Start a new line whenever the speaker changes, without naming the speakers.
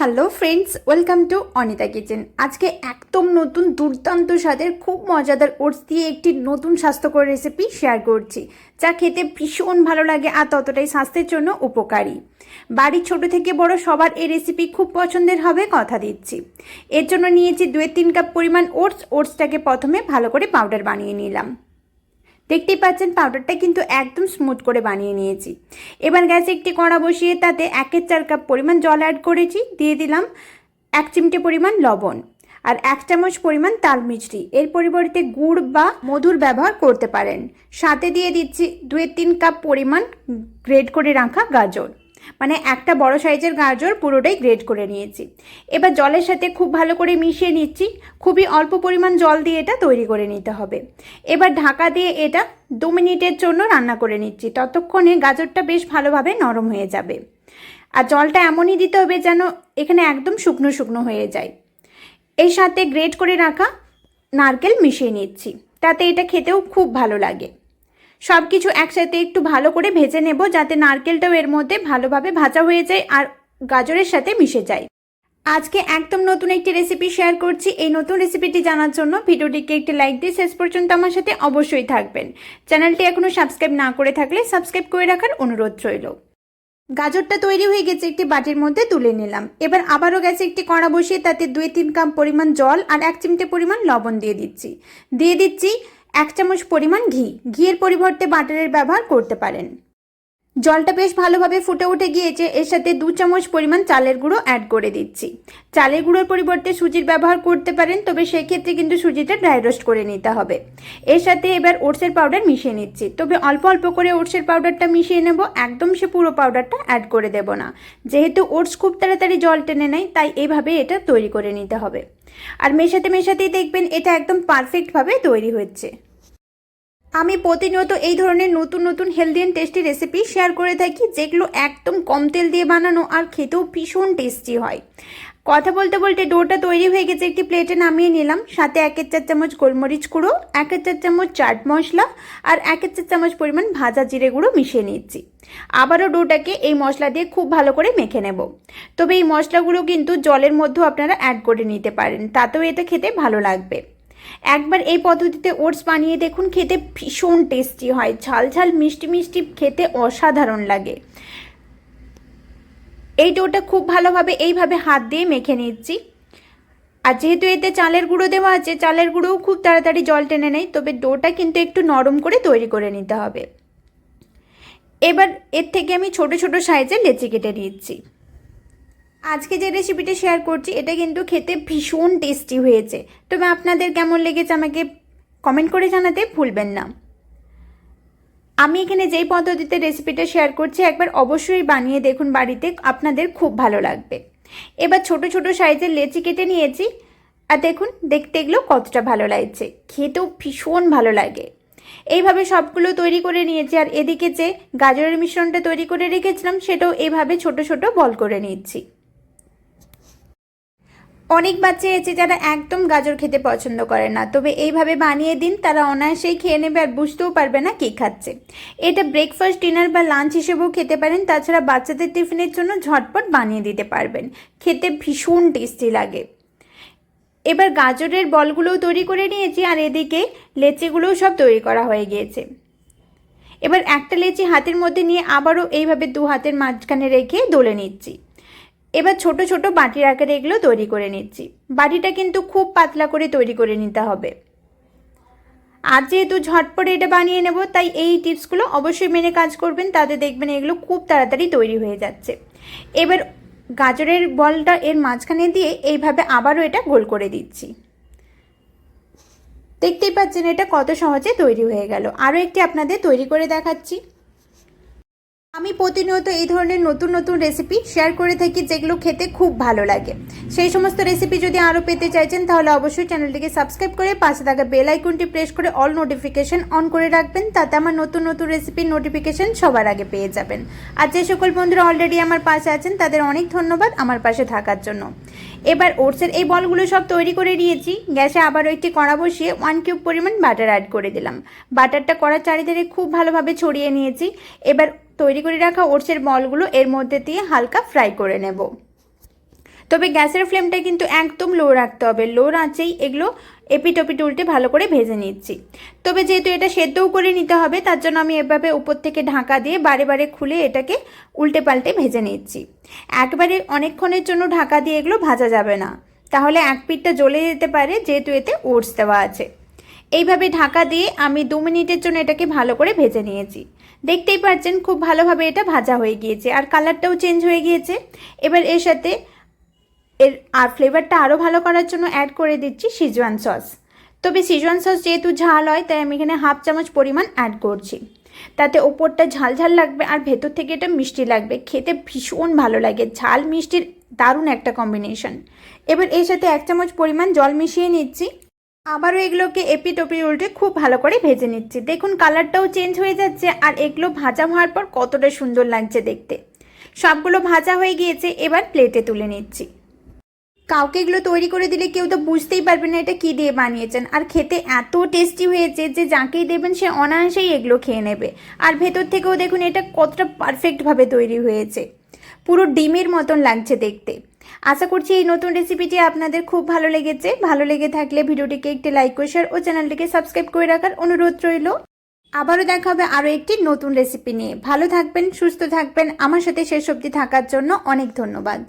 Hello friends welcome to Anita kitchen আজকে একদম নতুন দুর্দান্ত স্বাদের, খুব মজাদার ওটস দিয়ে একটি নতুন স্বাস্থ্যকর রেসিপি শেয়ার করছি। যা খেতে ভীষণ ভালো লাগে আর ততটাই স্বাস্থ্যের জন্য উপকারী। বাড়ির ছোট থেকে বড় সবার এই রেসিপি খুব পছন্দের হবে কথা দিচ্ছি। এর জন্য নিয়েছি দুই তিন কাপ পরিমাণ ওটস। ওটসটাকে প্রথমে ভালো করে পাউডার বানিয়ে নিলাম। দেখতেই পাচ্ছেন পাউডারটা কিন্তু একদম স্মুথ করে বানিয়ে নিয়েছি। এবার গ্যাসে একটি কড়া বসিয়ে তাতে একের চার কাপ পরিমাণ জল অ্যাড করেছি, দিয়ে দিলাম এক চিমটে পরিমাণ লবণ আর এক চামচ পরিমাণ তাল মিছরি এর পরিবর্তে গুড় বা মধুর ব্যবহার করতে পারেন। সাথে দিয়ে দিচ্ছি দুই তিন কাপ পরিমাণ গ্রেড করে রাখা গাজর। মানে একটা বড় সাইজের গাজর পুরোটাই গ্রেড করে নিয়েছি। এবার জলের সাথে খুব ভালো করে মিশিয়ে নিচ্ছি। খুবই অল্প পরিমাণ জল দিয়ে এটা তৈরি করে নিতে হবে। এবার ঢাকা দিয়ে এটা দু মিনিটের জন্য রান্না করে নিচ্ছি। ততক্ষণে গাজরটা বেশ ভালোভাবে নরম হয়ে যাবে। আর জলটা এমনই দিতে হবে যেন এখানে একদম শুকনো শুকনো হয়ে যায়। এর সাথে গ্রেট করে রাখা নারকেল মিশিয়ে নিচ্ছি। তাতে এটা খেতেও খুব ভালো লাগে। সব কিছু একসাথে একটু ভালো করে ভেজে নেব যাতে নারকেলটাও এর মধ্যে ভালোভাবে ভাজা হয়ে যায় আর গাজরের সাথে মিশে যায়। আজকে একদম নতুন একটি রেসিপি শেয়ার করছি। এই নতুন রেসিপিটি জানার জন্য ভিডিওটিকে একটি লাইক দিয়ে শেষ পর্যন্ত আমার সাথে অবশ্যই থাকবেন। চ্যানেলটি এখনও সাবস্ক্রাইব না করে থাকলে সাবস্ক্রাইব করে রাখার অনুরোধ রইল। গাজরটা তৈরি হয়ে গেছে একটি বাটির মধ্যে তুলে নিলাম। এবার আবারও গেছে একটি কড়া বসিয়ে তাতে দুই তিন কাপ পরিমাণ জল আর এক চিমটে পরিমাণ লবণ দিয়ে দিচ্ছি। দিয়ে দিচ্ছি এক চামচ পরিমাণ ঘি। ঘিয়ের পরিবর্তে বাটারের ব্যবহার করতে পারেন। জলটা বেশ ভালোভাবে ফুটে উঠে গিয়েছে। এর সাথে দু চামচ পরিমাণ চালের গুঁড়ো অ্যাড করে দিচ্ছি। চালের গুঁড়োর পরিবর্তে সুজির ব্যবহার করতে পারেন, তবে সেক্ষেত্রে কিন্তু সুজিটা ড্রাই রোস্ট করে নিতে হবে। এর সাথে এবার ওটসের পাউডার মিশিয়ে নিচ্ছি। তবে অল্প অল্প করে ওটসের পাউডারটা মিশিয়ে নেব। একদম সে পুরো পাউডারটা অ্যাড করে দেব না। যেহেতু ওটস খুব তাড়াতাড়ি জল টেনে নেয়, তাই এইভাবে এটা তৈরি করে নিতে হবে। আর মেশাতে মেশাতেই দেখবেন এটা একদম পারফেক্টভাবে তৈরি হচ্ছে। আমি প্রতিনিয়ত এই ধরনের নতুন নতুন healthy and tasty recipe share করে থাকি, যেগুলো একদম কম তেল দিয়ে বানানো আর খেতেও ভীষণ টেস্টি হয়। কথা বলতে বলতে ডোটা তৈরি হয়ে গেছে, একটি প্লেটে নামিয়ে নিলাম। সাথে একের চার চামচ গোলমরিচ গুঁড়ো, একের চার চামচ চাট মশলা আর একের চার চামচ পরিমাণ ভাজা জিরে গুঁড়ো মিশিয়ে নিচ্ছি। আবারও ডোটাকে এই মশলা দিয়ে খুব ভালো করে মেখে নেব। তবে এই মশলাগুলো কিন্তু জলের মধ্যেও আপনারা অ্যাড করে নিতে পারেন, তাতেও এটা খেতে ভালো লাগবে। একবার এই পদ্ধতিতে ওটস বানিয়ে দেখুন, খেতে ভীষণ টেস্টি হয়। ঝাল ঝাল, মিষ্টি মিষ্টি, খেতে অসাধারণ লাগে। এই ডোটা খুব ভালোভাবে এইভাবে হাত দিয়ে মেখে নিচ্ছি। আর যেহেতু এতে চালের গুঁড়ো দেওয়া আছে, চালের গুঁড়োও খুব তাড়াতাড়ি জল টেনে নেয়, তবে ডোটা কিন্তু একটু নরম করে তৈরি করে নিতে হবে। এবার এর থেকে আমি ছোট ছোট সাইজে লেচি কেটে নিচ্ছি। আজকে যে রেসিপিটা শেয়ার করছি, এটা কিন্তু খেতে ভীষণ টেস্টি হয়েছে। তবে আপনাদের কেমন লেগেছে আমাকে কমেন্ট করে জানাতে ভুলবেন না। আমি এখানে যেই পদ্ধতিতে রেসিপিটা শেয়ার করছি, একবার অবশ্যই বানিয়ে দেখুন বাড়িতে, আপনাদের খুব ভালো লাগবে। এবার ছোট ছোট সাইজের লেচি কেটে নিয়েছি, আর দেখুন, দেখতে এগুলো কতটা ভালো লাগছে। খেতেও ভীষণ ভালো লাগে। এইভাবে সবগুলো তৈরি করে নিয়েছি, আর এদিকে যে গাজরের মিশ্রণটা তৈরি করে রেখেছিলাম, সেটাও এভাবে ছোট ছোট বল করে নিচ্ছি। অনেক বাচ্চা আছে যারা একদম গাজর খেতে পছন্দ করে না। তবে এইভাবে বানিয়ে দিন, তারা অনায়াসেই খেয়ে নেবে আর বুঝতেও পারবে না কী খাচ্ছে। এটা ব্রেকফাস্ট ডিনার বা লাঞ্চ হিসেবেও খেতে পারেন, তাছাড়া বাচ্চাদের টিফিনের জন্য ঝটপট বানিয়ে দিতে পারবেন। খেতে ভীষণ টেস্টি লাগে। এবার গাজরের বলগুলোও তৈরি করে নিয়েছি আর এদিকে লেচিগুলোও সব তৈরি করা হয়ে গিয়েছে। এবার একটা লেচি হাতের মধ্যে নিয়ে আবারও এইভাবে দু হাতের মাঝখানে রেখে দোলে নিচ্ছি। এবার ছোট ছোট বাটির আকারে এগুলো তৈরি করে নিচ্ছি। বাটিটা কিন্তু খুব পাতলা করে তৈরি করে নিতে হবে। আর যেহেতু ঝটপটে এটা বানিয়ে নেব, তাই এই টিপসগুলো অবশ্যই মেনে কাজ করবেন। তাতে দেখবেন এগুলো খুব তাড়াতাড়ি তৈরি হয়ে যাচ্ছে। এবার গাজরের বলটা এর মাঝখানে দিয়ে এইভাবে আবারও এটা গোল করে দিচ্ছি। দেখতেই পাচ্ছেন এটা কত সহজে তৈরি হয়ে গেল। আরও একটি আপনাদের তৈরি করে দেখাচ্ছি। আমি প্রতিনিয়ত এই ধরনের নতুন নতুন রেসিপি শেয়ার করে থাকি যেগুলো খেতে খুব ভালো লাগে। সেই সমস্ত রেসিপি যদি আরও পেতে চাইছেন, তাহলে অবশ্যই চ্যানেলটিকে সাবস্ক্রাইব করে পাশে থাকা বেল আইকনটি প্রেস করে অল নোটিফিকেশন অন করে রাখবেন, তাতে আমার নতুন নতুন রেসিপির নোটিফিকেশন সবার আগে পেয়ে যাবেন। আর যে সকল বন্ধুরা অলরেডি আমার পাশে আছেন, তাদের অনেক ধন্যবাদ আমার পাশে থাকার জন্য। এবার ওটসের এই বলগুলো সব তৈরি করে নিয়েছি। গ্যাসে আবারও একটি কড়া বসিয়ে ওয়ান কিউব পরিমাণ বাটার অ্যাড করে দিলাম। বাটারটা কড়ার চারিধারে খুব ভালোভাবে ছড়িয়ে নিয়েছি। এবার তৈরি করে রাখা ওটসের বলগুলো এর মধ্যে দিয়ে হালকা ফ্রাই করে নেব। তবে গ্যাসের ফ্লেমটা কিন্তু একদম লো রাখতে হবে। লো আঁচেই এগুলো এপিটপিট উল্টে ভালো করে ভেজে নিচ্ছি। তবে যেহেতু এটা সেদ্ধও করে নিতে হবে, তার জন্য আমি এভাবে উপর থেকে ঢাকা দিয়ে বারে বারে খুলে এটাকে উল্টে পাল্টে ভেজে নিচ্ছি। একবারে অনেকক্ষণের জন্য ঢাকা দিয়ে এগুলো ভাজা যাবে না। তাহলে এক পিঠটা জ্বলে যেতে পারে, যেহেতু এতে ওটস দেওয়া আছে। এইভাবে ঢাকা দিয়ে আমি দু মিনিটের জন্য এটাকে ভালো করে ভেজে নিয়েছি। দেখতেই পাচ্ছেন খুব ভালোভাবে এটা ভাজা হয়ে গিয়েছে আর কালারটাও চেঞ্জ হয়ে গিয়েছে। এবার এর সাথে এর আর ফ্লেভারটা আরও ভালো করার জন্য অ্যাড করে দিচ্ছি সিজওয়ান সস তবে সিজওয়ান সস যেহেতু ঝাল হয়, তাই আমি এখানে হাফ চামচ পরিমাণ অ্যাড করছি। তাতে ওপরটা ঝাল ঝাল লাগবে আর ভেতর থেকে এটা মিষ্টি লাগবে। খেতে ভীষণ ভালো লাগে, ঝাল মিষ্টির দারুণ একটা কম্বিনেশন এবার এর সাথে এক চামচ পরিমাণ জল মিশিয়ে নিচ্ছি। আবারও এগুলোকে এপি টপি উল্টে খুব ভালো করে ভেজে নিচ্ছি। দেখুন, কালারটাও চেঞ্জ হয়ে যাচ্ছে আর এগুলো ভাজা হওয়ার পর কতটা সুন্দর লাগছে দেখতে। সবগুলো ভাজা হয়ে গিয়েছে, এবার প্লেটে তুলে নিচ্ছি। কাউকে এগুলো তৈরি করে দিলে কেউ তো বুঝতেই পারবে না এটা কী দিয়ে বানিয়েছেন। আর খেতে এত টেস্টি হয়েছে যে যাকেই দেবেন সে অনায়াসেই এগুলো খেয়ে নেবে। আর ভেতর থেকেও দেখুন, এটা কতটা পারফেক্টভাবে তৈরি হয়েছে। পুরো ডিমের মতন লাগছে দেখতে। আশা করছি এই নতুন রেসিপিটি আপনাদের খুব ভালো লেগেছে। ভালো লেগে থাকলে ভিডিওটিকে একটি লাইক করে শেয়ার ও চ্যানেলটিকে সাবস্ক্রাইব করে রাখার অনুরোধ রইল। আবারও দেখা হবে আরও একটি নতুন রেসিপি নিয়ে। ভালো থাকবেন, সুস্থ থাকবেন। আমার সাথে শেষ অবধি থাকার জন্য অনেক ধন্যবাদ।